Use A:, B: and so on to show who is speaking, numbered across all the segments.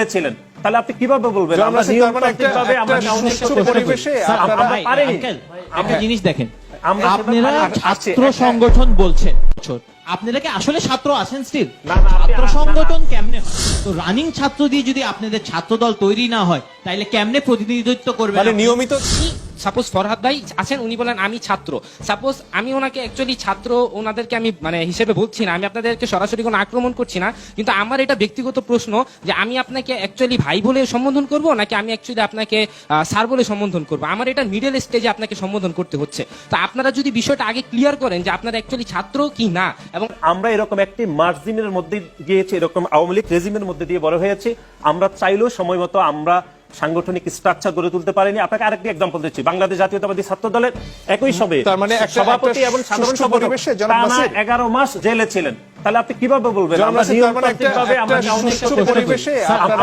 A: জেলে ছিলেন তাহলে আপনি কীভাবে বলবেন? আমরা
B: মানে
A: নিয়মতান্ত্রিকভাবে আমরা করতে
B: পরিবেশে আপনারা-
A: আমরা পারিনি।
C: একটা জিনিস দেখেন। আপনারা ছাত্র সংগঠন বলছেন। আপনারা কি আসলে ছাত্র আছেন স্টিল ছাত্র সংগঠন কেমনে তো রানিং ছাত্র দিয়ে যদি আপনাদের ছাত্র দল তৈরি না হয় তাহলে কেমনে প্রতিনিধিত্ব করবে
B: মানে নিয়মিত
D: সাপোজ ফরহাদ ভাই আছেন, উনি বলেন, আমি ছাত্র। সাপোজ আমি ওনাকে অ্যাকচুয়ালি ছাত্র, ওনাদেরকে আমি মানে হিসেবে বলছি না, আমি আপনাদেরকে সরাসরি কোনো আক্রমণ করছি না, কিন্তু আমার এটা ব্যক্তিগত প্রশ্ন যে আমি আপনাকে অ্যাকচুয়ালি ভাই বলে সম্বোধন করব, নাকি আমি অ্যাকচুয়ালি আপনাকে স্যার বলে সম্বোধন করব? আমার এটা মিডল স্টেজে আপনাকে সম্বোধন করতে হচ্ছে। তো আপনারা যদি বিষয়টা আগে ক্লিয়ার করেন যে আপনারা অ্যাকচুয়ালি ছাত্র কি না, এবং
A: আমরা এরকম একটি মার্জিনের মধ্যে গিয়েছি, এরকম আওয়ামী লীগ রেজিমের মধ্যে দিয়ে বড় হয়েছে। আমরা চাইলেও সময় মতো আমরা সাংগঠনিক স্ট্রাকচার গড়ে তুলতে পারিনি। আপনাকে আরেকটি এক্সাম্পল দিচ্ছি। বাংলাদেশ জাতীয়তাবাদী ছাত্র দলের একই সবে
B: তার মানে একটা-
A: সভাপতি এবং সাধারণ
B: জনাব
A: টানা। এগারো মাস জেলে ছিলেন। তাহলে আপনি কীভাবে বলবেন? আমরা
B: মানে
A: নিয়মতান্ত্রিকভাবে আমরা।
B: পরিবেশে
A: আমরা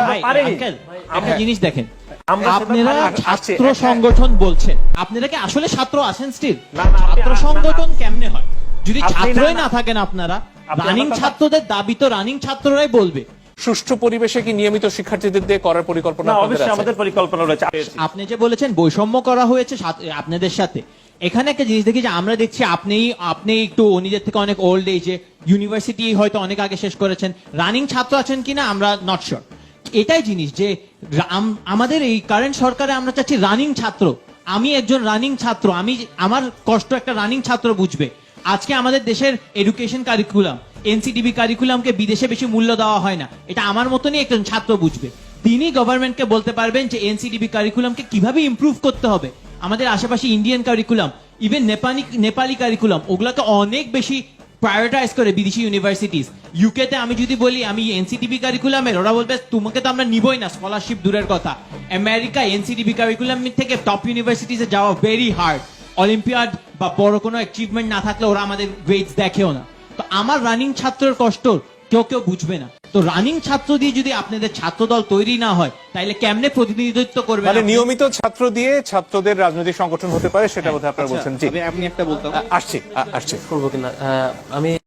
C: একটা জিনিস দেখেন। আপনারা ছাত্র সংগঠন বলছেন। আপনারা কি আসলে ছাত্র আছেন স্টিল
A: না, না,
C: ছাত্র সংগঠন কেমনে হয়? যদি ছাত্রই
A: না।
C: থাকেন আপনারা রানিং ছাত্রদের দাবি তো রানিং ছাত্ররাই বলবে।
B: সুষ্ঠু পরিবেশে কি নিয়মিত শিক্ষার্থীদের দিয়ে করার পরিকল্পনা
A: অবশ্যই আমাদের পরিকল্পনা রয়েছে।
C: আপনি যে বলেছেন বৈষম্য করা হয়েছে আপনাদের সাথে এখানে একটা জিনিস দেখি যে আমরা দেখছি আপনি আপনি একটু নিজের থেকে অনেক ওল্ড এজে ইউনিভার্সিটি হয়তো অনেক আগে শেষ করেছেন রানিং ছাত্র আছেন কিনা আমরা নট শিওর এটাই জিনিস যে আম- আমাদের এই কারেন্ট সরকারে আমরা চাচ্ছি রানিং ছাত্র। আমি একজন রানিং ছাত্র আমি আমার কষ্ট একটা রানিং ছাত্র বুঝবে। আজকে আমাদের দেশের এডুকেশন কারিকুলাম এনসিটিভি কারিকুলামকে বিদেশে বেশি মূল্য দেওয়া হয় না। এটা আমার মতনই একজন ছাত্র বুঝবে। তিনি গভর্নমেন্টকে বলতে পারবেন যে এনসিডিবি কারিকুলামকে কীভাবে ইমপ্রুভ করতে হবে। আমাদের আশেপাশে Indian curriculum even Nepali Nepali curriculum ওগুলোকে অনেক বেশি প্রায়োরিটাইজ করে বিদেশি ইউনিভার্সিটিস ইউকে তে আমি যদি বলি, আমি এনসিটিবি কারিকুলামের ওরা বলবে, তোমাকে তো আমরা নিবই না স্কলারশিপ দূরের কথা। আমেরিকা এনসিটিবি কারিকুলাম থেকে টপ ইউনিভার্সিটিসে যাওয়া ভেরি হার্ড অলিম্পিয়াড বা বড় কোনো অ্যাচিভমেন্ট না থাকলে ওরা আমাদের গ্রেডস দেখেও না। তো আমার রানিং ছাত্রের কষ্ট কেউ কেউ বুঝবে না। তো রানিং ছাত্র দিয়ে যদি আপনাদের ছাত্র দল তৈরি না হয় তাহলে কেমনে প্রতিনিধিত্ব করবে
B: মানে নিয়মিত ছাত্র দিয়ে ছাত্রদের রাজনৈতিক সংগঠন হতে পারে সেটা বোধহয় আপনারা বলছেন। জি।
E: আমি আপনি একটা বলতাম
B: আসছি। আসছি।
E: করব কিনা? আমি